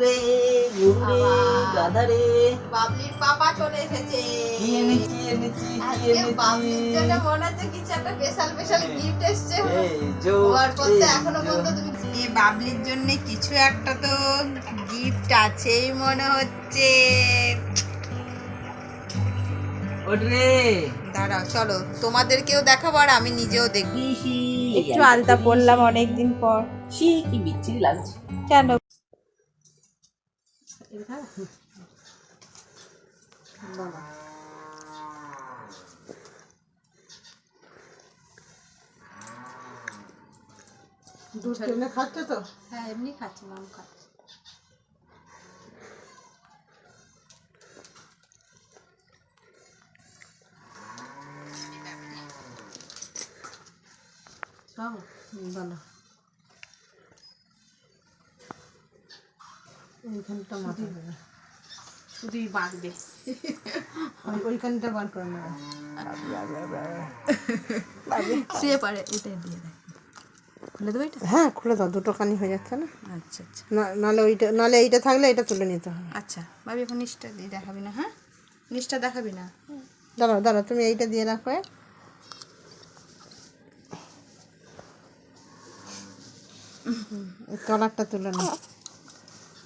রে গুরু রে গাধা রে বাবলির পাপা চলে এসেছে। কি এনেছি এনেছি কি আজকে বাবলির জন্য মনে হচ্ছে কিছু একটা স্পেশাল স্পেশাল গিফট এসছে। করতে এখনও পর্যন্ত তুমি এই বাবলির জন্য কিছু একটা তো গিফট আছেই মনে হচ্ছে। ওঠ রে দাঁড়াও চলো তোমাদেরকেও দেখাবো আর আমি নিজেও দেখব। দিশি একটু আলতা পড়লাম অনেকদিন পর। সি কি বিচ্ছিরি লাগছে। কেন? দুধ টেনে খাচ্ছে তো হ্যাঁ এমনি খাচ্ছি মাম খাচ্ছি সব বলো এইখানটা মাথা দেবে শুধুই বাঁকবে ওইখানটা বার করে নেবে। সে পারে এটাই দিয়ে দেয়। খুলে দেবো এটা? হ্যাঁ খুলে দাও দুটো কানি হয়ে যাচ্ছে না? আচ্ছা আচ্ছা। না- নাহলে ওইটা নাহলে এইটা থাকলে এটা তুলে নিতে হবে। আচ্ছা ভাবি এখন নিচটা দিয়ে দেখাবি না হ্যাঁ? নিচটা দেখাবি না? দাঁড়াও দাঁড়াও তুমি এইটা দিয়ে রাখো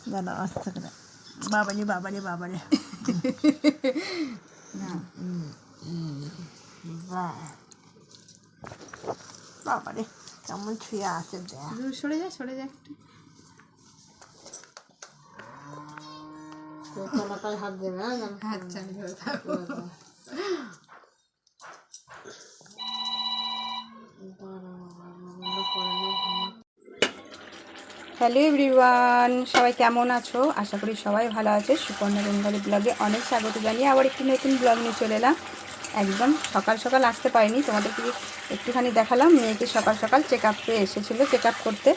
এ। এই তলারটা তুলে নাও দাঁড়াও আস্তে করে বাবারে বাবারে বাবারে বাহ। বাবারে কেমন ছুঁয়ে আছে দেখ দূর সরে যা সরে যা একটু তো তলাটায় হাত দেবে হ্যাঁ দাঁড়াও। আচ্ছা আমি ধরে থাকব হ্যালো এভরিওয়ান, সবাই কেমন আছো? আশা করি সবাই ভালো আছে। সুপর্ণা বেঙ্গলি ব্লগে অনেক স্বাগত জানিয়ে আবার একটি নতুন ব্লগ নিয়ে চলে এলাম। একদম সকাল সকাল আসতে পারিনি, তোমাদেরকে একটুখানি দেখালাম। মেয়েকে সকাল সকাল চেক আপে এসেছিল চেক আপ করতে।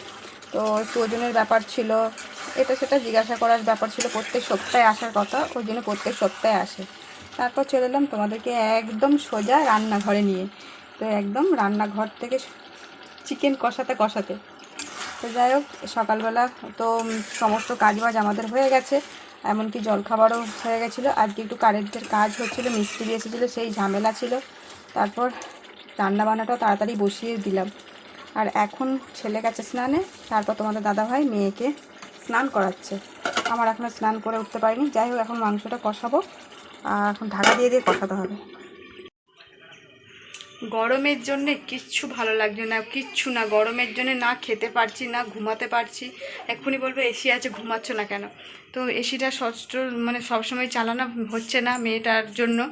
তো একটু ওজনের ব্যাপার ছিল, এটা সেটা জিজ্ঞাসা করার ব্যাপার ছিল, প্রত্যেক সপ্তাহে আসার কথা, ওই জন্য প্রত্যেক সপ্তাহে আসে। তারপর চলে এলাম তোমাদেরকে একদম সোজা রান্নাঘরে নিয়ে। তো একদম রান্নাঘর থেকে চিকেন কষাতে কষাতে তো যাই হোক, সকালবেলা তো সমস্ত কাজবাজ আমাদের হয়ে গেছে, এমনকি জলখাবারও হয়ে গেছিল। আজকে একটু কারেন্টের কাজ হচ্ছিল, মিস্ত্রি এসেছিল, সেই ঝামেলা ছিল। তারপর রান্না বান্নাটাও তাড়াতাড়ি বসিয়ে দিলাম। আর এখন ছেলে গেছে স্নানে, তারপর তোমাদের দাদাভাই মেয়েকে স্নান করাচ্ছে। আমার এখনও স্নান করে উঠতে পারিনি। যাই হোক, এখন মাংসটা কষাবো। আর এখন ঢাকা দিয়ে দিয়ে কষাতে হবে। গরমের জন্য কিচ্ছু ভালো লাগছে না কিচ্ছু না। গরমের জন্য না খেতে পারছি না ঘুমাতে পারছি। এক্ষুনি বলবে এসি আছে ঘুমাচ্ছ না কেন? তো এসিটা সষ্ট মানে সবসময় চালানো হচ্ছে না মেয়েটার জন্য।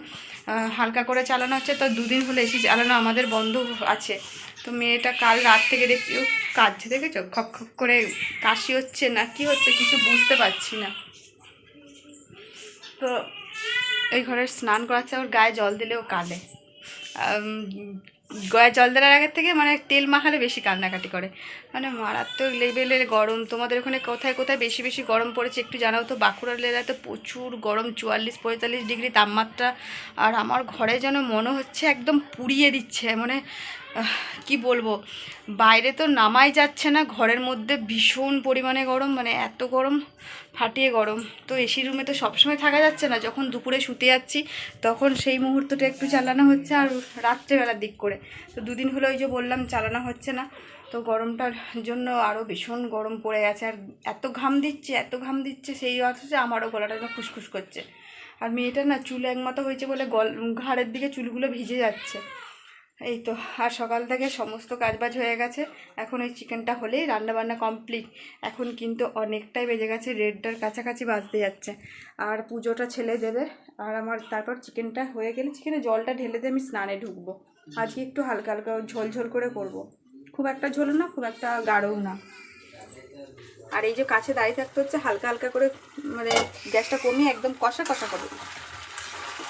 হালকা করে চালানো হচ্ছে। তো দুদিন হলে এসি চালানো আমাদের বন্ধ আছে। তো মেয়েটা কাল রাত থেকে দেখছি ও কাঁদছে দেখেছ? খক খক করে কাশি হচ্ছে না কি হচ্ছে কিছু বুঝতে পারছি না। তো এই ঘরে স্নান করাচ্ছে ওর গায়ে জল দিলেও কাঁদে। আম, গায়ে জল দেওয়ার আগের থেকে মানে তেল মাখালে বেশি কান্নাকাটি করে। মানে মারাত্মক লেভেলের গরম। তোমাদের ওখানে কোথায় কোথায় বেশি বেশি গরম পড়েছে একটু জানাও তো। বাঁকুড়ার লেলায় তো প্রচুর গরম, চুয়াল্লিশ, পঁয়তাল্লিশ ডিগ্রি তাপমাত্রা। আর আমার ঘরে যেন মনে হচ্ছে একদম পুড়িয়ে দিচ্ছে। মানে কি বলব? বাইরে তো নামাই যাচ্ছে না, ঘরের মধ্যে ভীষণ পরিমাণে গরম মানে এত গরম ফাটিয়ে গরম। তো এসি রুমে তো সবসময় থাকা যাচ্ছে না, যখন দুপুরে শুতে যাচ্ছি, তখন সেই মুহূর্তটা একটু চালানো হচ্ছে আর রাত্রেবেলার দিক করে। তো দুদিন হলো ওই যে বললাম, চালানো হচ্ছে না। তো গরমটার জন্য আরও ভীষণ গরম পড়ে গেছে, আর এত ঘাম দিচ্ছে, এত ঘাম দিচ্ছে, সেই অথচ আমারও গলাটা খুসখুস করছে। আর মেয়েটা না চুল একমতো হয়েছে বলে গল ঘাড়ের দিকে চুলগুলো ভিজে যাচ্ছে। এই তো, আর সকাল থেকে সমস্ত কাজবাজ হয়ে গেছে। এখন ওই চিকেনটা হলেই রান্নাবান্না কমপ্লিট এখন কিন্তু অনেকটাই বেজে গেছে রেডটার কাছাকাছি বাজতে যাচ্ছে। আর পুজোটা ছেলে দেবে, আর আমার তারপর চিকেনটা হয়ে গেলে চিকেনে জলটা ঢেলে দিয়ে আমি স্নানে ঢুকবো। আজকে একটু হালকা হালকা ঝোল ঝোল করে করব। খুব একটা ঝোলও না, খুব একটা গাঢ়ও না। আর এই যে কাছে দাঁড়িয়ে থাকতে হচ্ছে, হালকা হালকা করে মানে গ্যাসটা কমিয়ে একদম কষা কষা করে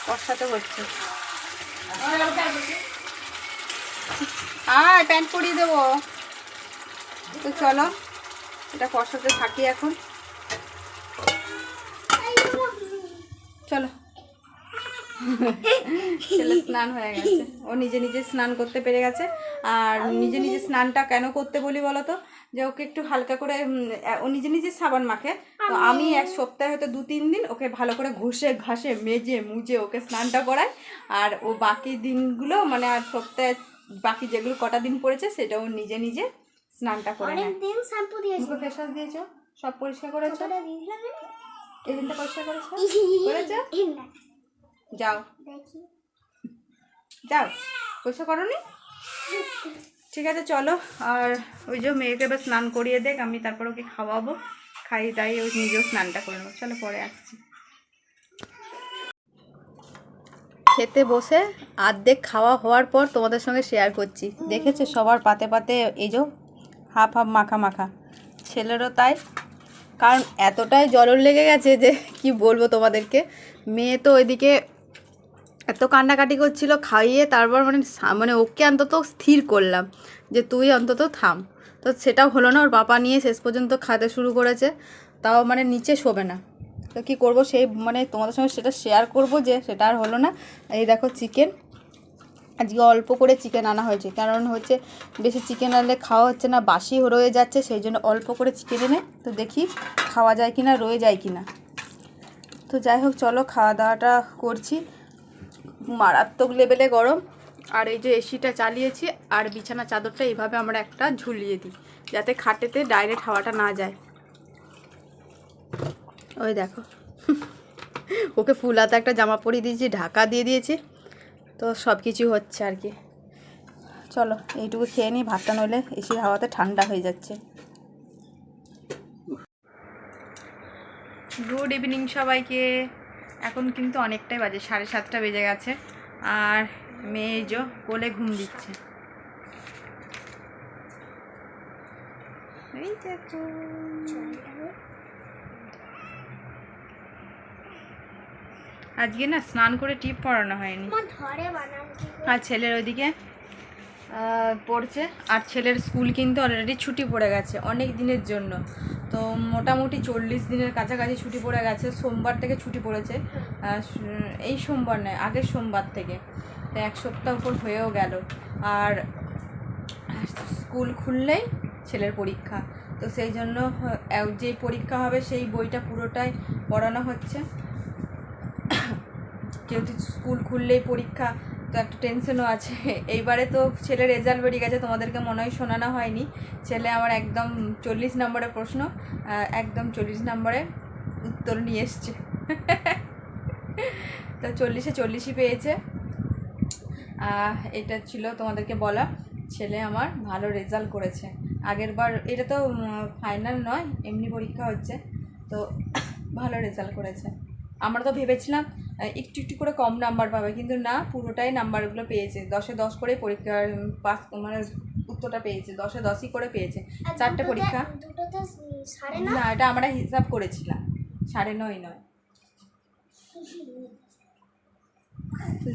কষাতে হচ্ছে। আয় প্যান্ট পরিয়ে দেবো। তো চলো এটা কষাতে থাকি এখন। চলো। ছেলে স্নান হয়ে গেছে। ও নিজে নিজে স্নান করতে পেরে গেছে। আর নিজে নিজে স্নানটা কেন করতে বলি বলো তো যে ওকে একটু হালকা করে ও নিজে নিজে সাবান মাখে। তো আমি এক সপ্তাহে হয়তো দু তিন দিন ওকে ভালো করে ঘষে ঘাসে মেজে মুজে ওকে স্নানটা করাই। আর ও বাকি দিনগুলো মানে আর সপ্তাহে বাকি যেগুলো কটা দিন পড়েছে সেটা ও নিজে নিজে স্নানটা করে নেয় দিন শ্যাম্পু দিয়েছি। ফেস ওয়াশ দিয়েছ? সব পরিষ্কার করেছ? এই দিনটা পরিষ্কার করেছ? করেছ? যাও। দেখি। যাও। পরিষ্কার করনি? ঠিক আছে চলো। আর ওই যে মেয়েকে এবার স্নান করিয়ে দেখ আমি তারপর ওকে খাওয়াবো। খাইয়ে তাই ওই নিজেও স্নানটা করে নেব। চলো পরে আসছি। খেতে বসে আর্ধেক খাওয়া হওয়ার পর তোমাদের সঙ্গে শেয়ার করছি। দেখেছ সবার পাতে পাতে এই যে হাফ হাফ মাখা মাখা। ছেলেরও তাই। কারণ এতটাই জলর লেগে গেছে যে কি বলব তোমাদেরকে। মেয়ে তো ওইদিকে এত কান্নাকাটি করছিল, খাইয়ে তারপর মানে মানে ওকে অন্তত স্থির করলাম যে তুই অন্তত থাম। তো সেটাও হলো না, ওর বাবা নিয়ে শেষ পর্যন্ত খাতে শুরু করেছে। তাও মানে নিচে শোবে না। তো কী করব, সেই মানে তোমাদের সঙ্গে সেটা শেয়ার করব যে সেটা আর হলো না। এই দেখো চিকেন আজকে অল্প করে চিকেন আনা হয়েছে। কারণ হচ্ছে বেশি চিকেন আনলে খাওয়া হচ্ছে না, বাসি রয়ে যাচ্ছে, সেই জন্য অল্প করে চিকেন এনে তো দেখি খাওয়া যায় কি না রয়ে যায় কি না তো যাই হোক, চলো খাওয়া দাওয়াটা করছি। মারাত্মক লেভেলে গরম। আর এই যে এসিটা চালিয়েছি, আর বিছানা চাদরটা এইভাবে আমরা একটা ঝুলিয়ে দিই, যাতে খাটেতে ডাইরেক্ট হাওয়াটা না যায়। ওই দেখো। ওকে ফুল হাতে একটা জামা পরিয়ে দিয়েছি, ঢাকা দিয়ে দিয়েছি। তো সব কিছু হচ্ছে আর কি। চলো, এইটুকু খেয়ে নিই, ভাতটা নইলে এসির হাওয়াতে ঠান্ডা হয়ে যাচ্ছে। গুড ইভিনিং সবাইকে। এখন কিন্তু অনেকটাই বাজে, সাড়ে সাতটা বেজে গেছে। আর মেয়ে কোলে ঘুম দিচ্ছে। এই দেখো। আজকে না স্নান করে টিপ পরানো হয়নি? আর ছেলের ওইদিকে পড়ছে। আর ছেলের স্কুল কিন্তু অলরেডি ছুটি পড়ে গেছে অনেক দিনের জন্য। তো মোটামুটি চল্লিশ দিনের কাছাকাছি ছুটি পড়ে গেছে। সোমবার থেকে ছুটি পড়েছে। এই সোমবার নয় আগের সোমবার থেকে। তো এক সপ্তাহ উপর হয়েও গেল। আর স্কুল খুললেই ছেলের পরীক্ষা। তো সেই জন্য যে পরীক্ষা হবে সেই বইটা পুরোটাই পড়ানো হচ্ছে। যেহেতু স্কুল খুললেই পরীক্ষা, তো একটা টেনশনও আছে। এইবারে তো ছেলে রেজাল্ট বেরিয়ে গেছে, তোমাদেরকে মনে হয় শোনানো হয়নি। ছেলে আমার একদম চল্লিশ নম্বরের প্রশ্ন একদম চল্লিশ নম্বরে উত্তর নিয়ে এসছে। তো চল্লিশে চল্লিশই পেয়েছে। এটা ছিল তোমাদেরকে বলা। ছেলে আমার ভালো রেজাল্ট করেছে। আগের বার এটা তো ফাইনাল নয়, এমনি পরীক্ষা হচ্ছে। তো ভালো রেজাল্ট করেছে। আমরা তো ভেবেছিলাম একটু একটু করে কম নাম্বার পাবে। কিন্তু না পুরোটাই নাম্বারগুলো পেয়েছে। দশে দশ করে পরীক্ষার পাস মানে উত্তরটা পেয়েছে। দশে দশই করে পেয়েছে। চারটে পরীক্ষা। না এটা আমরা হিসাব করেছিলাম। সাড়ে নয় নয়।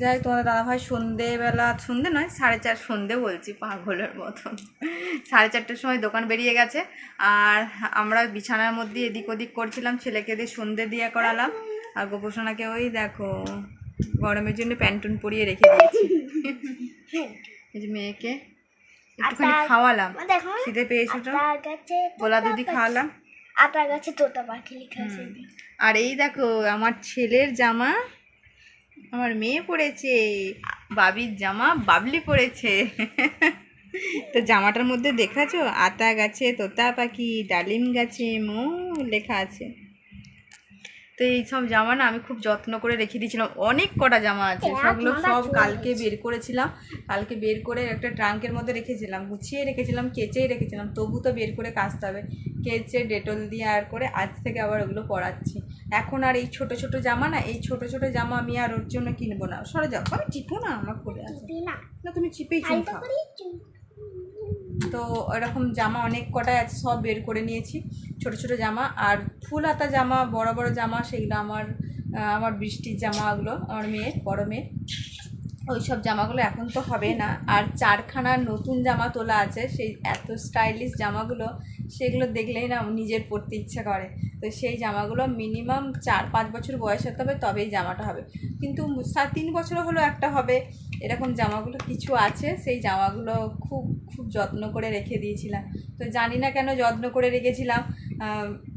যাই তোমাদের দাদাভাই সন্ধেবেলা সন্ধে নয় সাড়ে চার সন্ধে বলছি পাগলের মতন। সাড়ে চারটের সময় দোকান বেরিয়ে গেছে। আর আমরা বিছানার মধ্যে এদিক ওদিক করছিলাম ছেলেকে দিয়ে সন্ধে দিয়ে করালাম। আর গোপোষণাকে ওই দেখো গরমের জন্য প্যান্টুন পরিয়ে রেখে দিয়েছি। এই যে মেয়েকে একটুখানি খাওয়ালাম। খিদে পেয়েছিল আতা গাছে গোলা দুধি খাওয়ালাম। আতা গাছে তোতা পাখি লেখা আছে আর এই দেখো আমার ছেলের জামা আমার মেয়ে পরেছে বাবির জামা বাবলি পরেছে। তো জামাটার মধ্যে দেখাছো? আতা গাছে তোতা পাখি ডালিম গাছে মো লেখা আছে। তো এই সব জামা না আমি খুব যত্ন করে রেখে দিয়েছিলাম। অনেক কটা জামা আছে সবগুলো সব কালকে বের করেছিলাম। কালকে বের করে একটা ট্রাঙ্কের মধ্যে রেখেছিলাম গুছিয়ে রেখেছিলাম কেচেই রেখেছিলাম। তবু তো বের করে কাচতে হবে। কেচে ডেটল দিয়ে আর করে আজ থেকে আবার ওগুলো পরাচ্ছি। এখন আর এই ছোট ছোট জামা না এই ছোট ছোট জামা আমি আর ওর জন্য কিনবো না। সরে যাও। আমি চিপো না আমার করে আছে। না। তুমি চিপেই চুন আলতো খাও করে চুল তো এরকম জামা অনেক কটাই আছে, সব বের করে নিয়েছি। ছোট ছোট জামা আর ফুল হাতা জামা, বড় বড় জামা, সেগুলো আমার আমার বৃষ্টির জামাগুলো, আমার মেয়ের, বড় মেয়ে ওই সব জামাগুলো এখন তো হবে না। আর চারখানা নতুন জামা তোলা আছে, সেই এত স্টাইলিশ জামাগুলো, সেগুলো দেখলেই না নিজের পরতে ইচ্ছা করে। তো সেই জামাগুলো মিনিমাম চার পাঁচ বছর বয়স হতে হবে, তবেই জামাটা হবে। কিন্তু তিন বছর হলো একটা হবে। এরকম জামাগুলো কিছু আছে, সেই জামাগুলো খুব খুব যত্ন করে রেখে দিয়েছিলাম। তো জানি না কেন যত্ন করে রেখেছিলাম।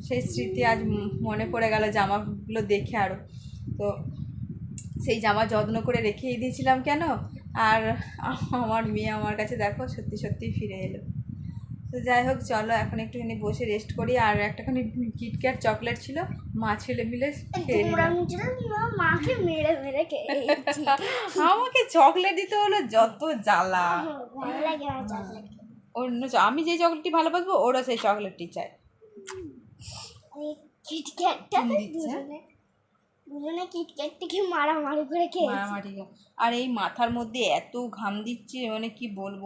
সেই স্মৃতি আজ মনে পড়ে গেল জামাগুলো দেখে আরও তো সেই জামা যত্ন করে রেখেই দিয়েছিলাম কেন? আর আমার মেয়ে আমার কাছে দেখো সত্যি সত্যি ফিরে এলো। তো যাই হোক চলো এখন একটুখানি বসে রেস্ট করি। আর একটাখানি কিটক্যাট চকলেট ছিল মা ছেলে মিলে মাকে মেরে মেরে আমাকে চকলেট দিতে হলো যত জ্বালা। অন্য আমি যে চকলেটটি ভালোবাসবো ওরা সেই চকলেটটি চায় আমি কিটক্যাটটা। দুজনে দুজনে কিটক্যাটটিকে মারামারি করে খেয়েছি। মারামারি আর এই মাথার মধ্যে এত ঘাম দিচ্ছে মানে কি বলব?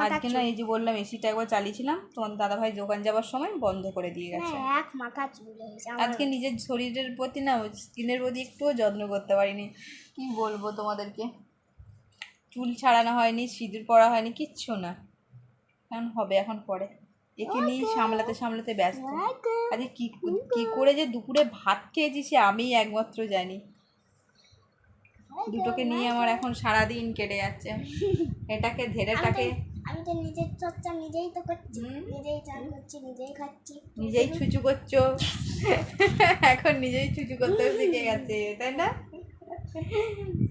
আজকে না এই যে বললাম এসিটা একবার চালিয়েছিলাম তোমার দাদাভাই দোকান যাবার সময় বন্ধ করে দিয়ে গেছে। এক মাথা চুল আজকে নিজের শরীরের প্রতি না স্কিনের প্রতি একটুও যত্ন করতে পারিনি। কি বলব তোমাদেরকে? চুল ছাড়ানো হয়নি সিঁদুর পরা হয়নি কিচ্ছু না। এখন হবে এখন পরে। একে নিয়ে সামলাতে সামলাতে ব্যস্ত। আজকে কি কি করে যে দুপুরে ভাত খেয়েছি সে আমি একমাত্র জানি। দুটোকে নিয়ে আমার এখন সারা দিন কেটে যাচ্ছে। এটাকে ধেরেটাকে আমি তো নিজের চর্চা নিজেই তো করছি। নিজেই চান করছি নিজেই খাচ্ছি। নিজেই ছুচু করছ। এখন নিজেই ছুচু করতে শিখে গেছে তাই না?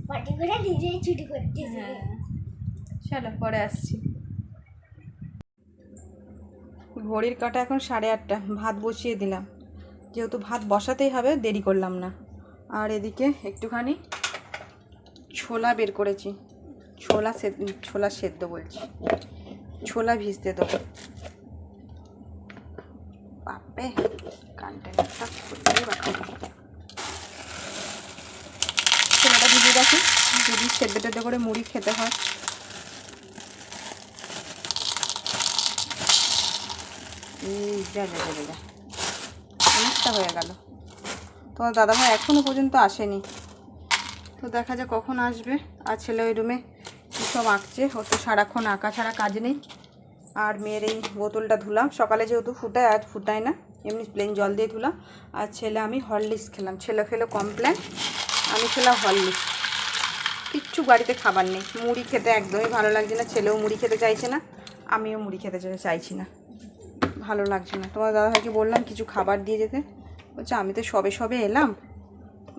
পাটি করে নিজেই ছুটি করতেছি। হ্যাঁ। চলো পরে আসছি। ঘড়ির কাটা এখন সাড়ে আটটা। ভাত বসিয়ে দিলাম। যেহেতু ভাত বসাতেই হবে, দেরি করলাম না। আর এদিকে একটুখানি ছোলা বের করেছি। ছোলা সেদ্ধ ছোলা সেদ্ধ বলছি। ছোলা ভিজতে দেবো। বাপে খুলতেই ছোলাটা ভিজে রাখি। যদি সেদ্ধ টেদ্ধ করে মুড়ি খেতে হয়। অনেকটা হয়ে গেল। তোমার দাদাভাই এখনও পর্যন্ত আসেনি। তো দেখা যায় কখন আসবে। আর ছেলে ওই রুমে কী সব আঁকছে। ও তো সারাক্ষণ আঁকা ছাড়া কাজ নেই। আর মেয়ের এই বোতলটা ধুলাম। সকালে যেহেতু ফুটায় আজ ফুটায় না। এমনি প্লেন জল দিয়ে ধুলাম। আর ছেলে আমি হরলিক্স খেলাম। ছেলে খেলো কমপ্লেন আমি খেলাম হরলিক্স কিচ্ছু বাড়িতে খাবার নেই। মুড়ি খেতে একদমই ভালো লাগছে না। ছেলেও মুড়ি খেতে চাইছে না। আমিও মুড়ি খেতে চাইছি না। ভালো লাগছে না। তোমার দাদাভাইকে বললাম কিছু খাবার দিয়ে যেতে। বলছে, আমি তো সবে সবে এলাম।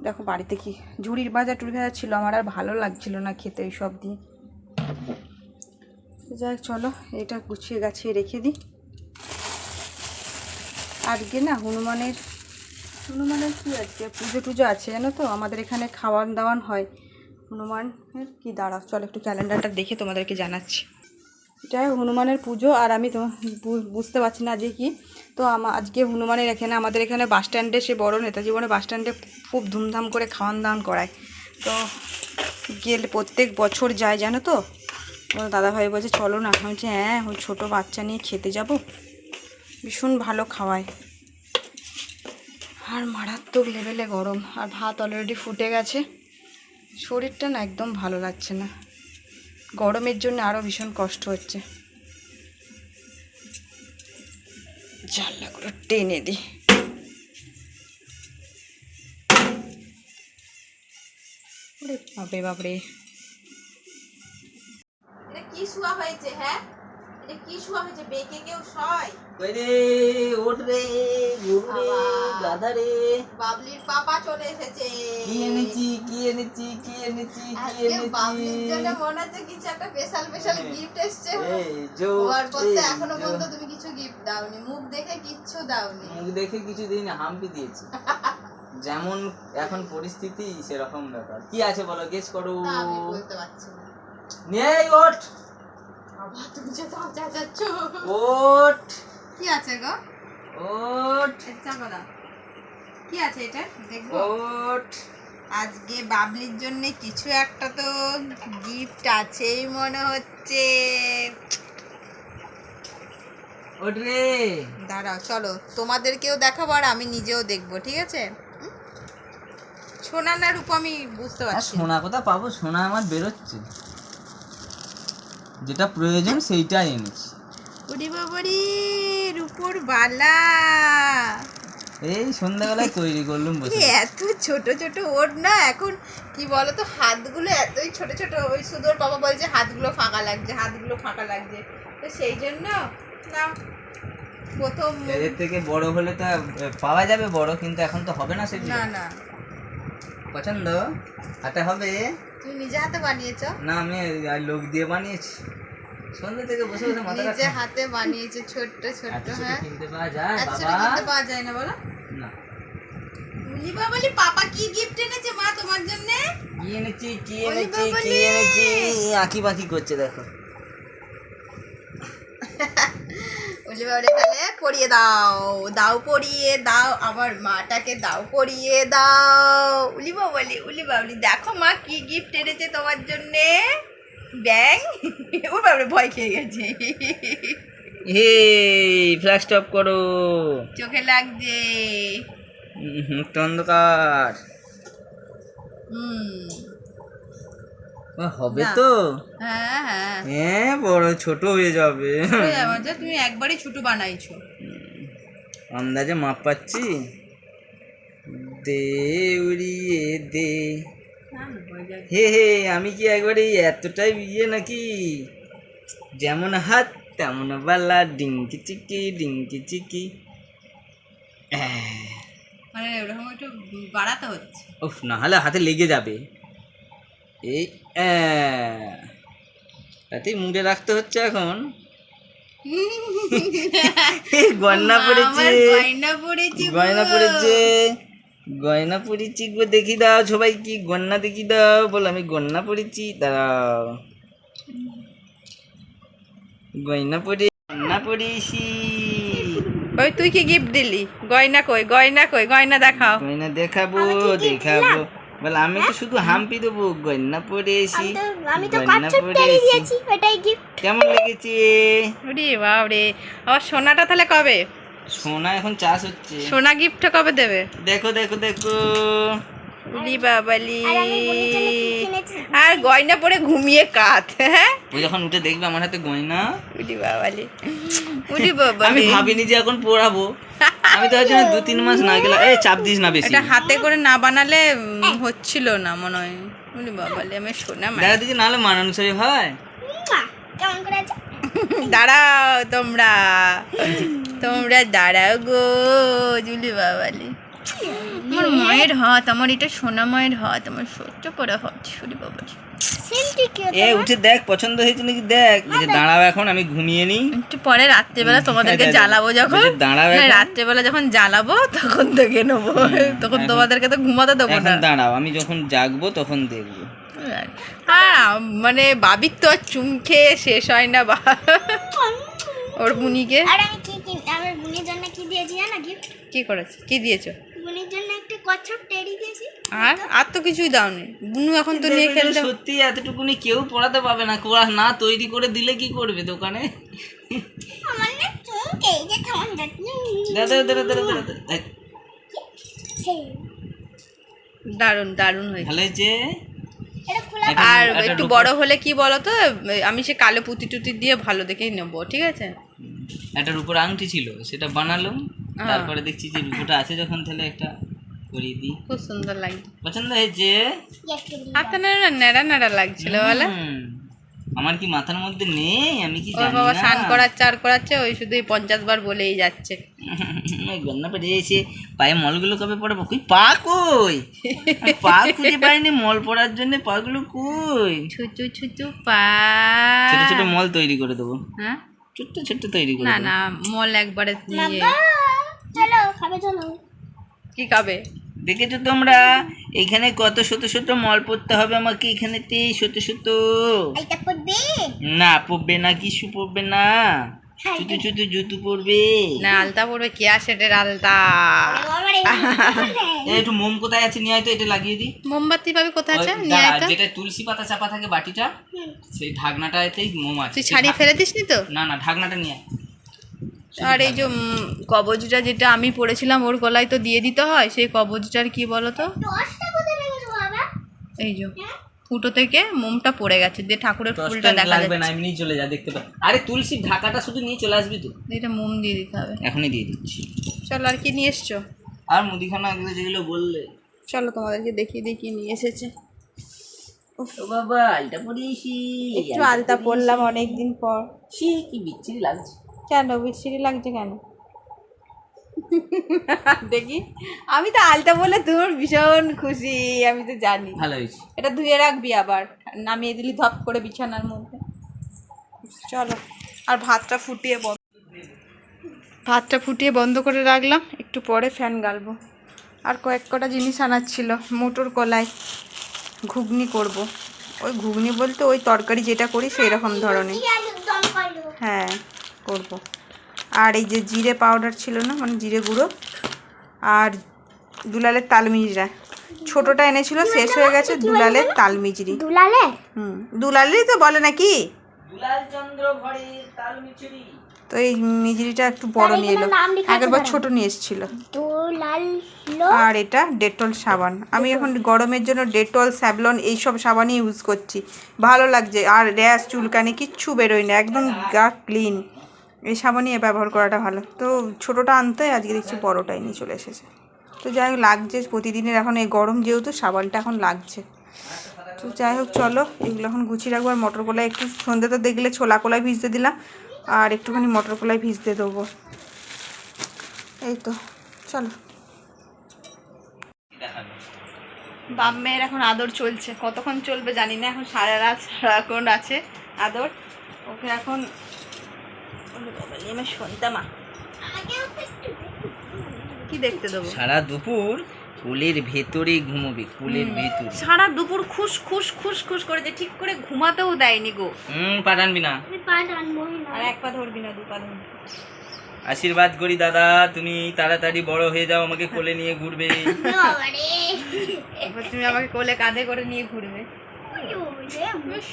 দেখো বাড়িতে কি ঝুড়ির বাজার টুড়ি ভাজা ছিল, আমার আর ভালো লাগছিল না খেতে ওই সব দিয়ে। যাই চলো, এটা গুছিয়ে গাছিয়ে রেখে দিই। আজকে না হনুমানের হনুমানের কি আজকে? পুজো টুজো আছে, জানো তো? আমাদের এখানে খাওয়ান দাওয়ান হয়। হনুমানের কি, দাঁড়াও, চলো একটু ক্যালেন্ডারটা দেখে তোমাদেরকে জানাচ্ছি। হোক, হনুমানের পুজো আর আমি তো বুঝতে পারছি না আজকে কি। তো আমা- আজকে হনুমানের এখানে আমাদের এখানে বাস স্ট্যান্ডে সে বড় নেতাজি বনে বাস স্ট্যান্ডে খুব ধুমধাম করে খাওয়ান দাওয়ান করায়। তো গেলে প্রত্যেক বছর যায় জানো তো? আমার দাদাভাই বলছে চলো না। বলছি হ্যাঁ ওই ছোটো বাচ্চা নিয়ে খেতে যাব। ভীষণ ভালো খাওয়ায়। আর মারাত্মক লেভেলে গরম আর ভাত অলরেডি ফুটে গেছে। শরীরটা না একদম ভালো লাগছে না। গরমের জন্য আরও ভীষণ কষ্ট হচ্ছে। জানলা করে টেনে দিই। ওরে বাপরে বাপরে। এটা কি শুয়া হয়েছে হ্যাঁ? এটা কি শুয়া হয়েছে? বেঁকে কেউ সয় কই রে ওঠ রে ঘুম রে। গাধা রে বাবলির পাপা চলে এসেছে। কি এনেছি কি এনেছি কি এনেছি কি আজকে বাবলির জন্য মনে হচ্ছে কিছু একটা স্পেশাল স্পেশাল গিফট এসছে। এই জো ওর এখনও পর্যন্ত তুমি কিছু গিফট দাওনি। মুখ দেখে কিচ্ছু দাওনি। মুখ দেখে কিছু দিন হাম্পি দিয়েছি। যেমন এখন পরিস্থিতি সেরকম ব্যাপার। কি আছে বলো গেস করো। আমি বলতে পারছি না। নেই ওঠ। বাবা তুমি যে চাচাচ্ছ ওঠ। কি আছে গো? ওঠ। চাপা দাও কি আছে এটা? দেখব। ওঠ আজকে বাবলির জন্য কিছু একটা তো গিফট আছেই মনে হচ্ছে। ওঠ রে। দাঁড়াও চলো। তোমাদেরকেও দেখাবো আর আমি নিজেও দেখব ঠিক আছে? সোনা না রূপ আমি বুঝতে পারছি। সোনা কোথা পাবো? সোনা আমার বেরোচ্ছে। যেটা প্রয়োজন সেইটাই এনেছি। উড়ি বাবারি রূপোর বালা। এই সন্ধ্যাবেলায় তৈরি করলুম বসে এত ছোট ছোট ওর না এখন কি বলতো হাতগুলো এতই ছোট ছোট ওই বাবা বলছে হাতগুলো ফাঁকা লাগছে হাতগুলো ফাঁকা লাগছে। তো সেই জন্য না প্রথম এদের থেকে বড় হলে তো পাওয়া যাবে বড় কিন্তু এখন তো হবে না সেগুলো। না না। পছন্দ? হাতে হবে? তুমি নিজে হাতে বানিয়েছো? না আমি লোক দিয়ে বানিয়েছি। সন্ধ্যে থেকে বসে বসে মাথা নিজে হাতে বানিয়েছে ছোট্ট ছোট্ট ছোট হ্যাঁ। কিনতে পাওয়া যায় বাবা। কিনতে পাওয়া যায় না বলো। না। বলি পাপা কি গিফট এনেছে মা তোমার জন্য? কি এনেছি কি ওরে এনেছি কি। এনেছি? আঁকি বাকি করছে দেখো। বলি বাবালি তাহলে পরিয়ে দাও দাও পরিয়ে দাও আমার মাটাকে দাও পরিয়ে দাও। উলি বাবালি উলি বাবলি দেখো মা কি গিফট এনেছে তোমার জন্যে। ব্যাং। ও বাবরে ভয় খেয়ে গেছে। হে ফ্ল্যাশ স্টপ করো। চোখে লাগছে। অন্ধকার। হবে। তো। হ্যাঁ হ্যাঁ। হ্যাঁ বড় ছোট হয়ে যাবে। তুমি একবারই ছোট বানাইছো। আন্দাজে মাপ পাচ্ছি? দে উড়িয়ে দে। হে হে আমি কি একবারে এতটাই ইয়ে নাকি? যেমন হাত তেমন বালা ডিঙ্কি চিকি ডিঙ্কি চিকি। মানে ওরকম একটু বাড়াতে হচ্ছে। উফ না হলে হাতে লেগে যাবে। এই তাতেই মুড়ে রাখতে হচ্ছে এখন। গয়না পড়েছে। গয়না পড়েছে গয়না পড়েছে। গয়না পড়েছি গো দেখি দাও সবাই কি গন্না দেখি দাও। বল আমি গন্না পড়েছি দাঁড়াও। গয়না পড়ে গয়না পড়েছি ওই তুই কি গিফট দিলি? গয়না কই গয়না কই গয়না দেখাও। গয়না দেখাবো দেখাবো। বল আমি তো শুধু হাম্পি দেবো গয়না পড়েছি আমি তো গয়না পড়েছি দিয়েছি ওটাই গিফট কেমন লেগেছে? ওরে বাবরে আবার সোনাটা তাহলে কবে? সোনা এখন চাষ হচ্ছে। সোনা গিফটটা কবে দেবে? দেখো দেখো দেখো। উলি বাবালি আর গয়না পরে ঘুমিয়ে কাত হ্যাঁ? ও যখন উঠে দেখবে আমার হাতে গয়না। উলি বাবালি উলি আমি ভাবিনি যে এখন পড়াবো। আমি তো ভাবছিলাম দু তিন মাস না গেলে এই চাপ দিস না বেশি। এটা হাতে করে না বানালে হচ্ছিল না মনে হয়। উলি বাবালি আমি সোনা মা- দেখা দিচ্ছি নাহলে মানানসই হয়। কেমন করে আছে? দাঁড়াও তোমরা। তোমরা দাঁড়াও গো জুলি বাবালি আমার মায়ের হাত আমার এটা সোনা মায়ের হাত আমার সহ্য করে হাত সেলটি কি এ উঠে দেখ পছন্দ হয়েছে নাকি দেখ? যে দাঁড়াও এখন আমি ঘুমিয়ে নি একটু পরে রাত্রেবেলা তোমাদেরকে দাদা, জ্বালাবো যখন। বলছে দাঁড়াও রাত্রেবেলা যখন জ্বালাবো তখন দেখে নেব। তখন তোমাদেরকে তো ঘুমাতে দেবো না। দাঁড়াও আমি যখন জাগবো তখন দেখব। হ্যাঁ মানে বাবির তো আর চুম খেয়ে শেষ হয় না বা। ওর বুনিকে আর আমি কি কি আমার বোনের জন্য কি দিয়েছি জানো গিফট কি করেছে? কি দিয়েছ? বোনের জন্য একটা কচ্ছপ টেরি দিয়েছি। আর আর তো কিছুই দাওনি। বুনু এখন তো নিয়ে খেলতে সত্যি এতটুকুনি কেউ পড়াতে পাবে না কোরা না তৈরি করে দিলে কি করবে দোকানে? আমার না চুমকে এই যে যাচ্ছে দাদা দাদা দাদা দাদা দারুণ দারুণ হয়েছে। ভালো হয়েছে? আর একটু বড় হলে কি বলো তো আমি সে কালো পুঁতি টুতি দিয়ে ভালো দেখেই নেব ঠিক আছে? একটা রূপোর আংটি ছিল সেটা বানালাম। তারপরে দেখছি যে রূপোটা আছে যখন তাহলে একটা করিয়ে দিই। খুব সুন্দর লাগছে। পছন্দ হয়েছে। হাতে নাড়া নেড়া নেড়া লাগছিল বলে। হুম। আমার কি মাথার মধ্যে নেই? আমি কি জানি বাবা না। স্নান করাচ্ছে আর করাচ্ছে ওই শুধু পঞ্চাশ বার বলেই যাচ্ছে। ওই গন্না পেটে এসে পায়ে মলগুলো কবে পড়াবো? কই পা কই? পা খুঁজে পাইনি মল পড়ার জন্য পাগুলো কই? ছুচু ছুচু পা। ছোট ছোট মল তৈরি করে দেবো। হ্যাঁ? ছোট্ট ছোট্ট তৈরি করে না না মল একবারে নিয়ে বাবা, চলো খাবে চলো। কি খাবে? দেখেছ তোমরা? এখানে কত শত শত মল পড়তে হবে আমাকে এখানেতে শত শত। না পড়বে না কিছু পড়বে না। ছোট ছোট জুতো পড়বে। না আলতা পড়বে কি আছে এটার আলতা? একটু মোম কোথায় আছে? নিয়ে তো এটা লাগিয়ে দিই। মোমবাতি পাবে কোথায় আছে? নিয়ে আয় তো। যেটা তুলসী পাতা চাপা থাকে বাটিটা সেই ঢাকনাটাতেই মোম আছে। তুই ছাড়িয়ে ফেলে দিসনি তো? না না ঢাকনাটা নিয়ে আয়। আর এই যে কবজটা যেটা আমি পড়েছিলাম ওর গলায় তো দিয়ে দিতে হয় সেই কবজটার কি বলো তো এই যে ফুটো থেকে মোমটা পড়ে গেছে দিয়ে ঠাকুরের ফুলটা দেখা লাগবে না এমনি চলে যা দেখতে পাবে। আরে তুলসীর ঢাকাটা শুধু নিয়ে চলে আসবি তো? এটা মোম দিয়ে দিতে হবে। এখনই দিয়ে দিচ্ছি। চলো আর কি নিয়ে এসছো? আর মুদিখানা এগুলো যেগুলো বললে। চলো তোমাদেরকে দেখিয়ে দিয়ে কি নিয়ে এসেছে। ও বাবা এটা পরিয়েছি একটু আলতা পড়লাম অনেকদিন পর। সে কি বিচ্ছিরি লাগছে। কেন? বিচ্ছিরি লাগছে কেন? দেখি। আমি তো আলতা বলে তোর ভীষণ খুশি আমি তো জানি। ভালো হয়েছে। এটা ধুয়ে রাখবি আবার নামিয়ে দিলি ধপ করে বিছানার মধ্যে। চলো আর ভাতটা ফুটিয়ে বন্ধ ভাতটা ফুটিয়ে বন্ধ করে রাখলাম একটু পরে ফ্যান গালবো। আর কয়েক কটা জিনিস আনার ছিল মোটর কলাই ঘুগনি করব। ওই ঘুগনি বলতে ওই তরকারি যেটা করি সেই রকম ধরনের হ্যাঁ। করব। আর এই যে জিরে পাউডার ছিল না মানে জিরে গুঁড়ো আর দুলালের তালমিজরা। ছোটোটা এনেছিল শেষ হয়ে গেছে দুলালের তালমিজরি। দুলালে? হুম দুলালেরই তো বলে নাকি? তো এই মিজরিটা একটু বড় নিয়ে এলো। আগের বার ছোট নিয়ে এসেছিল দুলাল আর এটা ডেটল সাবান। আমি এখন গরমের জন্য ডেটল স্যাভলন এইসব সাবানই ইউজ করছি। ভালো লাগছে। আর র্যাশ চুলকানি কিচ্ছু বেরোয় না একদম গা ক্লিন এই সাবানই ব্যবহার করাটা ভালো। তো ছোটোটা আনতে আজকে দেখছি বড়টাই নিয়ে চলে এসেছে। তো যাই হোক, লাগছে প্রতিদিনের এখন এই গরম যেহেতু, সাবানটা এখন লাগছে। তো যাই হোক, চলো, এগুলো এখন গুছিয়ে রাখব আর মটর কলাই একটু সন্ধ্যে তো দেখলে ছোলা কলাই ভিজতে দিলাম, আর একটুখানি মটর কলাই ভিজতে দেবো। এই তো, চলো। বাপ মেয়ের এখন আদর চলছে। কতক্ষণ চলবে জানি না, এখন সারা রাত সারাক্ষণ আছে আদর। ওকে এখন আমার সন্তামা কি দেখতে দেবো সারা দুপুর কোলের ভেতরে ঘুমোবে কোলের ভেতরে। সারা দুপুর খুশ খুশ খুশ খুশ করেছে ঠিক করে ঘুমাতেও দেয়নি গো। হুম পাঠানবি না। আর এক পা ধরবি না দু পা ধরবি আশীর্বাদ করি দাদা তুমি তাড়াতাড়ি বড় হয়ে যাও আমাকে কোলে নিয়ে ঘুরবে। এবার তুমি আমাকে কোলে কাঁধে করে নিয়ে ঘুরবে।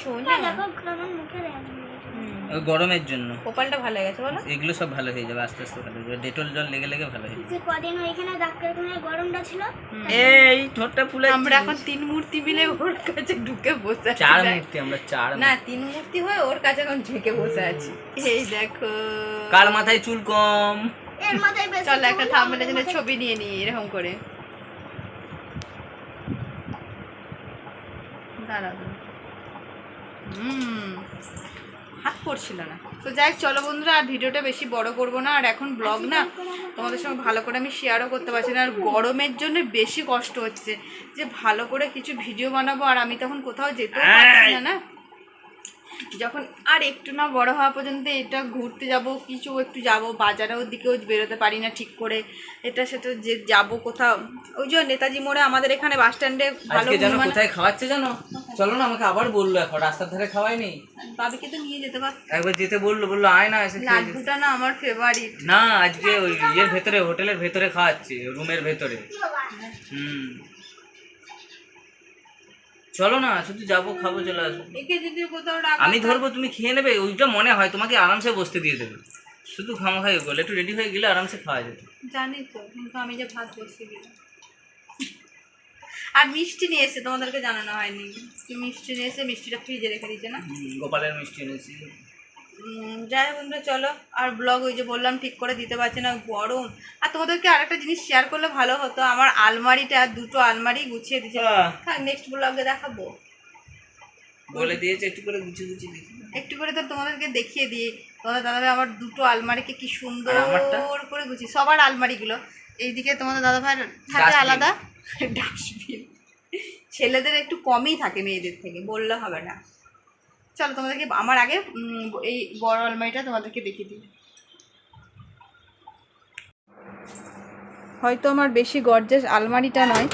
শোনা দেখো কেমন মুখে দেখো ওই গরমের জন্য। কপালটা ভালো হয়ে গেছে বলো? এগুলো সব ভালো হয়ে যাবে আস্তে আস্তে ভালো হয়ে যাবে। ডেটল জল লেগে লেগে ভালো হয়ে যাবে। যে কদিন ওইখানে ডাক্তারখানায় গরমটা ছিল এই ঠোঁটটা ফুলে আমরা এখন তিন মূর্তি মিলে ওর কাছে ঢুকে বসে আছি। চার মূর্তি আমরা চার না তিন মূর্তি হয়ে ওর কাছে এখন ঝেঁকে বসে আছি। এই দেখো। কার মাথায় চুল কম? এর মাথায় বেশি চল একটা থামলে জন্য ছবি নিয়ে নিই এরকম করে। দাঁড়া দাঁড়া। হুম। হাত পড়ছিল না। তো যাই চলো বন্ধুরা আর ভিডিওটা বেশি বড় করব না। আর এখন ব্লগ না তোমাদের সঙ্গে ভালো করে আমি শেয়ারও করতে পারছি না। আর গরমের জন্য বেশি কষ্ট হচ্ছে যে ভালো করে কিছু ভিডিও বানাবো আর আমি তখন কোথাও যেতেও পারছি না না? যখন আর একটু না বড় হওয়া পর্যন্ত এটা ঘুরতে যাব কিছু একটু যাব বাজারের দিকেও বেরোতে পারি না ঠিক করে। এটা সেটা যে যাব কোথাও। ওই যে নেতাজি মোড়ে আমাদের এখানে বাস স্ট্যান্ডে ভালো কোথায় খাওয়াচ্ছে জানো চলো না আমাকে আবার বলল এখন রাস্তার ধারে খাওয়াইনি বাবিকে তো নিয়ে যেতে পার একবার যেতে বলল বলল আয় না এসে লাড্ডুটা না আমার ফেভারিট না আজকে ওই ইয়ের ভেতরে হোটেলের ভেতরে খাওয়াচ্ছে রুমের ভেতরে। হুম। চলো না শুধু যাব খাব চলে আসব। একে যদি কোথাও রাখা আমি ধরবো তুমি খেয়ে নেবে ওইটা মনে হয় তোমাকে আরামসে বসতে দিয়ে দেবে। শুধু খামা খাই গেলে একটু রেডি হয়ে গেলে আরামসে খাওয়া যেত জানি তো কিন্তু আমি যে ভাত বসিয়ে দিলাম আর মিষ্টি নিয়ে এসে তোমাদেরকে জানানো হয়নি। তুমি মিষ্টি নিয়ে এসে মিষ্টিটা ফ্রিজে রেখে দিয়েছে না? গোপালের মিষ্টি এনেছি। যাই হোক বন্ধুরা চলো। আর ব্লগ ওই যে বললাম ঠিক করে দিতে পারছি না গরম। আর তোমাদেরকে আরেকটা জিনিস শেয়ার করলে ভালো হতো। আমার আলমারিটা দুটো আলমারি গুছিয়ে দিচ্ছে আহ, নেক্সট ব্লগে দেখাবো। বলে দিয়েছে একটু করে গুছিয়ে গুছিয়ে দেখি একটু করে তো তোমাদেরকে দেখিয়ে দিই। তোমাদের দাদাভাই আমার দুটো আলমারিকে কি সুন্দর করে গুছিয়ে সবার আলমারিগুলো। এইদিকে তোমাদের দাদাভাইয়ের থাকে আলাদা। ডাস্টবিন ছেলেদের একটু কমই থাকে মেয়েদের থেকে বললে হবে না। চলো তোমাদেরকে আমার আগে এই বড় আলমারিটা তোমাদেরকে দেখিয়ে দিই। হয়তো আমার বেশি গর্জেস আলমারিটা নয়,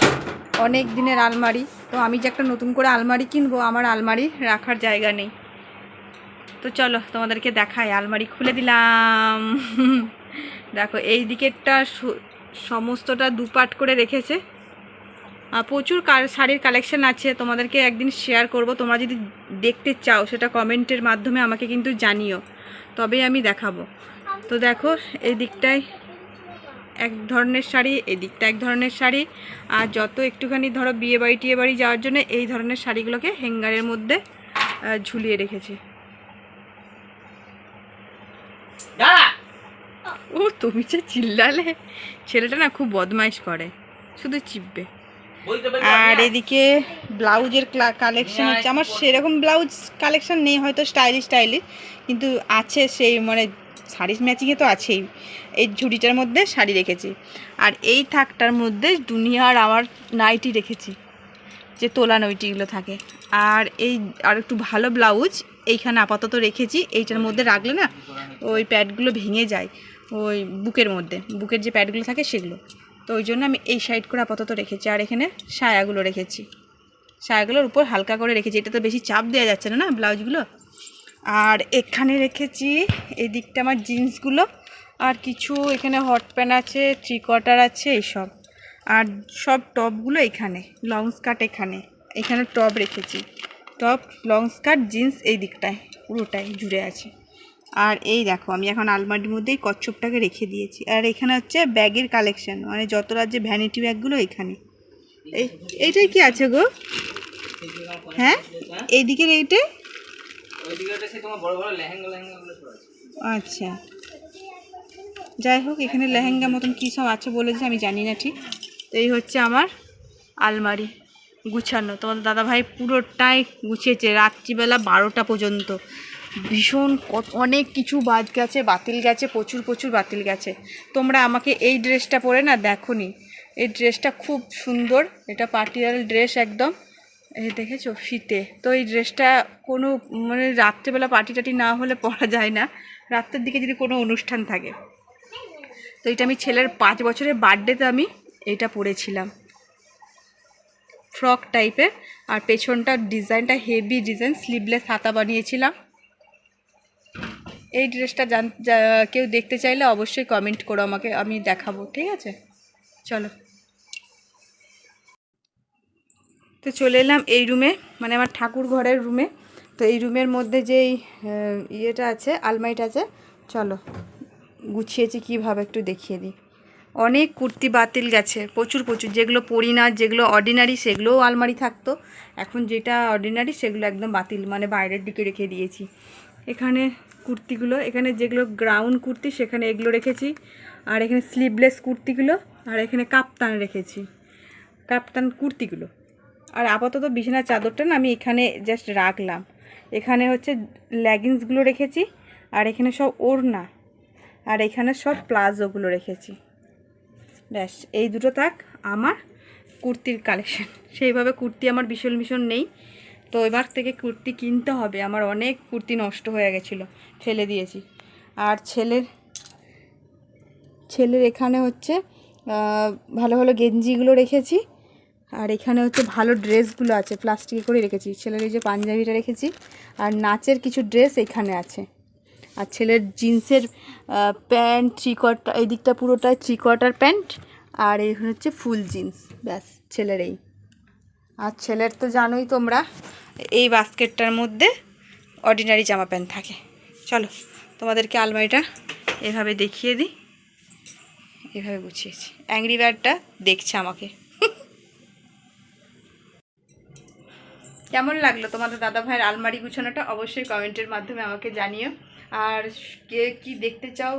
অনেক দিনের আলমারি। তো আমি যে একটা নতুন করে আলমারি কিনবো, আমার আলমারি রাখার জায়গা নেই। তো চলো তোমাদেরকে দেখাই, আলমারি খুলে দিলাম। দেখো, এই দিকেরটা সমস্তটা দুপাট করে রেখেছে। প্রচুর শাড়ির কালেকশন আছে তোমাদেরকে একদিন শেয়ার করব। তোমরা যদি দেখতে চাও সেটা কমেন্টের মাধ্যমে আমাকে কিন্তু জানিও। তবেই আমি দেখাবো। তো দেখো এই দিকটায় এক ধরনের শাড়ি এই দিকটা এক ধরনের শাড়ি। আর যত একটুখানি ধরো বিয়ে বাড়ি টিয়ে বাড়ি যাওয়ার জন্য এই ধরনের শাড়িগুলোকে হ্যাঙ্গারের মধ্যে ঝুলিয়ে রেখেছি। ও তুমি যে চিল্লালে ছেলেটা না খুব বদমাইশ করে। শুধু চিপবে। আর এদিকে ব্লাউজের কালেকশন হচ্ছে। আমার সেরকম ব্লাউজ কালেকশন নেই হয়তো স্টাইলিশ স্টাইলিশ কিন্তু আছে সেই মানে শাড়ির ম্যাচিংয়ে তো আছেই। এই ঝুড়িটার মধ্যে শাড়ি রেখেছি। আর এই থাকটার মধ্যে দুনিয়ার আমার নাইটি রেখেছি যে তোলা নইটিগুলো থাকে। আর এই আর একটু ভালো ব্লাউজ এইখানে আপাতত রেখেছি। এইটার মধ্যে রাখলে না ওই প্যাডগুলো ভেঙে যায় ওই বুকের মধ্যে। বুকের যে প্যাডগুলো থাকে সেগুলো। তো ওই জন্য আমি এই সাইড করে আপাতত রেখেছি। আর এখানে সায়াগুলো রেখেছি। সায়াগুলোর উপর হালকা করে রেখেছি। এটা তো বেশি চাপ দেওয়া যাচ্ছে না না, ব্লাউজগুলো? আর এখানে রেখেছি এই দিকটা আমার জিন্সগুলো। আর কিছু এখানে হট প্যান্ট আছে থ্রি কোয়ার্টার আছে, এইসব। আর সব টপগুলো এখানে লং স্কার্ট এখানে। এখানে টপ রেখেছি। টপ লং স্কার্ট জিন্স এই দিকটায়, পুরোটাই জুড়ে আছে। আর এই দেখো, আমি এখন আলমারির মধ্যেই কচ্ছপটাকে রেখে দিয়েছি। আর এখানে হচ্ছে ব্যাগের কালেকশন মানে যত রাজ্যে ভ্যানিটি ব্যাগগুলো এখানে। এই, এইটাই কি আছে গো? হ্যাঁ? এইদিকের আছে আচ্ছা। যাই হোক, এখানে লেহেঙ্গা মতন কী সব আছে বলেছে আমি জানি না ঠিক। তো এই হচ্ছে আমার আলমারি গুছানো। তোমার দাদাভাই পুরোটাই গুছিয়েছে, রাত্রিবেলা বারোটা পর্যন্ত। ভীষণ অনেক কিছু বাদ গেছে, বাতিল গেছে, প্রচুর প্রচুর বাতিল গেছে। তোমরা আমাকে এই ড্রেসটা পরে না দেখোনি। এই ড্রেসটা খুব সুন্দর। এটা পার্টিয়াল ড্রেস একদম। এই দেখেছ? শীতে। তো এই ড্রেসটা কোনো মানে রাত্রেবেলা পার্টি টাটি না হলে পরা যায় না। রাত্রের দিকে যদি কোনো অনুষ্ঠান থাকে। তো এটা আমি ছেলের পাঁচ বছরের বার্থডেতে আমি এটা পরেছিলাম। ফ্রক টাইপের। আর পেছনটার ডিজাইনটা হেভি ডিজাইন। স্লিভলেস হাতা বানিয়েছিলাম। এই ড্রেসটা জান কেউ দেখতে চাইলে অবশ্যই কমেন্ট করো আমাকে, আমি দেখাবো, ঠিক আছে? চলো। তো চলে এলাম এই রুমে মানে আমার ঠাকুর ঘরের রুমে তো এই রুমের মধ্যে যেই ইয়েটা আছে, আলমারিটা আছে, চলো। গুছিয়েছি কীভাবে একটু দেখিয়ে দিই। অনেক কুর্তি বাতিল গেছে, প্রচুর প্রচুর। যেগুলো পরি না যেগুলো অর্ডিনারি সেগুলোও আলমারি থাকতো। এখন যেটা অর্ডিনারি সেগুলো একদম বাতিল মানে বাইরের দিকে রেখে দিয়েছি। এখানে কুর্তিগুলো, এখানে যেগুলো গ্রাউন্ড কুর্তি সেখানে এগুলো রেখেছি। আর এখানে স্লিভলেস কুর্তিগুলো, আর এখানে কাপ্তান রেখেছি। কাপ্তান কুর্তিগুলো। আর আপাতত বিছানার চাদরটা না আমি এখানে জাস্ট রাখলাম। এখানে হচ্ছে লেগিংসগুলো রেখেছি, আর এখানে সব ওড়না। আর এখানে সব প্লাজোগুলো রেখেছি। ব্যাস, এই দুটো থাক আমার কুর্তির কালেকশন সেইভাবে কুর্তি আমার ভীষণ ভীষণ নেই। তো এবার থেকে কুর্তি কিনতে হবে। আমার অনেক কুর্তি নষ্ট হয়ে গেছিল, ফেলে দিয়েছি। আর ছেলের ছেলের এখানে হচ্ছে ভালো ভালো গেঞ্জিগুলো রেখেছি। আর এখানে হচ্ছে ভালো ড্রেসগুলো আছে, প্লাস্টিকে করে রেখেছি। ছেলের এই যে পাঞ্জাবিটা রেখেছি, আর নাচের কিছু ড্রেস এখানে আছে। আর ছেলের জিন্সের প্যান্ট থ্রি কোয়ার্টার এই দিকটা পুরোটা থ্রি কোয়ার্টার প্যান্ট, আর এই হচ্ছে ফুল জিন্স, ব্যাস, ছেলের এই। আর ছেলের তো জানোই তোমরা, এই বাস্কেটটার মধ্যে অর্ডিনারি জামা প্যান্ট থাকে। চলো, তোমাদেরকে আলমারিটা এভাবে দেখিয়ে দিই। এভাবে গুছিয়েছি। অ্যাংরি ব্যাডটা দেখছে আমাকে। কেমন লাগল তোমাদের দাদা ভাইয়ের আলমারি গুছানোটা? অবশ্যই কমেন্টের মাধ্যমে আমাকে জানিও। আর কে কি দেখতে চাও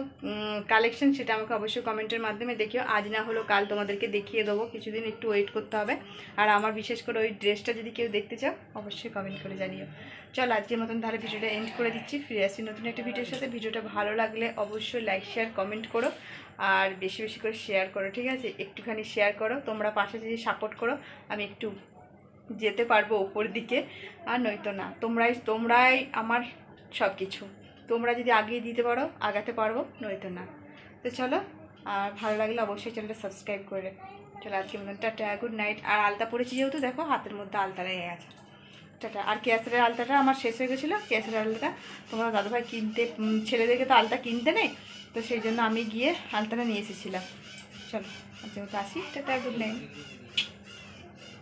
কালেকশন সেটা আমাকে অবশ্যই কমেন্টের মাধ্যমে দেখিও। আজ না হলো কাল তোমাদেরকে দেখিয়ে দেবো, কিছুদিন একটু ওয়েট করতে হবে। আর আমার বিশেষ করে ওই ড্রেসটা যদি কেউ দেখতে চাও, অবশ্যই কমেন্ট করে জানিও। চল, আজকের মতন তাহলে ভিডিওটা এন্ড করে দিচ্ছি। ফিরে আসছি নতুন একটা ভিডিওর সাথে। ভিডিওটা ভালো লাগলে অবশ্যই লাইক শেয়ার কমেন্ট করো। আর বেশি বেশি করে শেয়ার করো, ঠিক আছে? একটুখানি শেয়ার করো। তোমরা পাশে যদি সাপোর্ট করো, আমি একটু যেতে পারব ওপর দিকে। আর নয়তো না, তোমরাই তোমরাই আমার সব কিছু তোমরা যদি আগিয়ে দিতে পারো, আগাতে পারব, নয়তো না। তো চলো, আর ভালো লাগলে অবশ্যই চ্যানেলটা সাবস্ক্রাইব করে চলো আজকে মতন টাটা গুড নাইট আর আলতা পরেছি যেহেতু, দেখো, হাতের মধ্যে আলতা রেগে গেছে। টাটা। আর ক্যাসের আলতাটা আমার শেষ হয়ে গেছিল ক্যাসের আলতাটা। তোমার দাদাভাই কিনতে ছেলেদেরকে তো আলতা কিনতে নেই, তো সেই জন্য আমি গিয়ে আলতাটা নিয়ে এসেছিলাম। চলো আজকে মতো আসি। Tata good night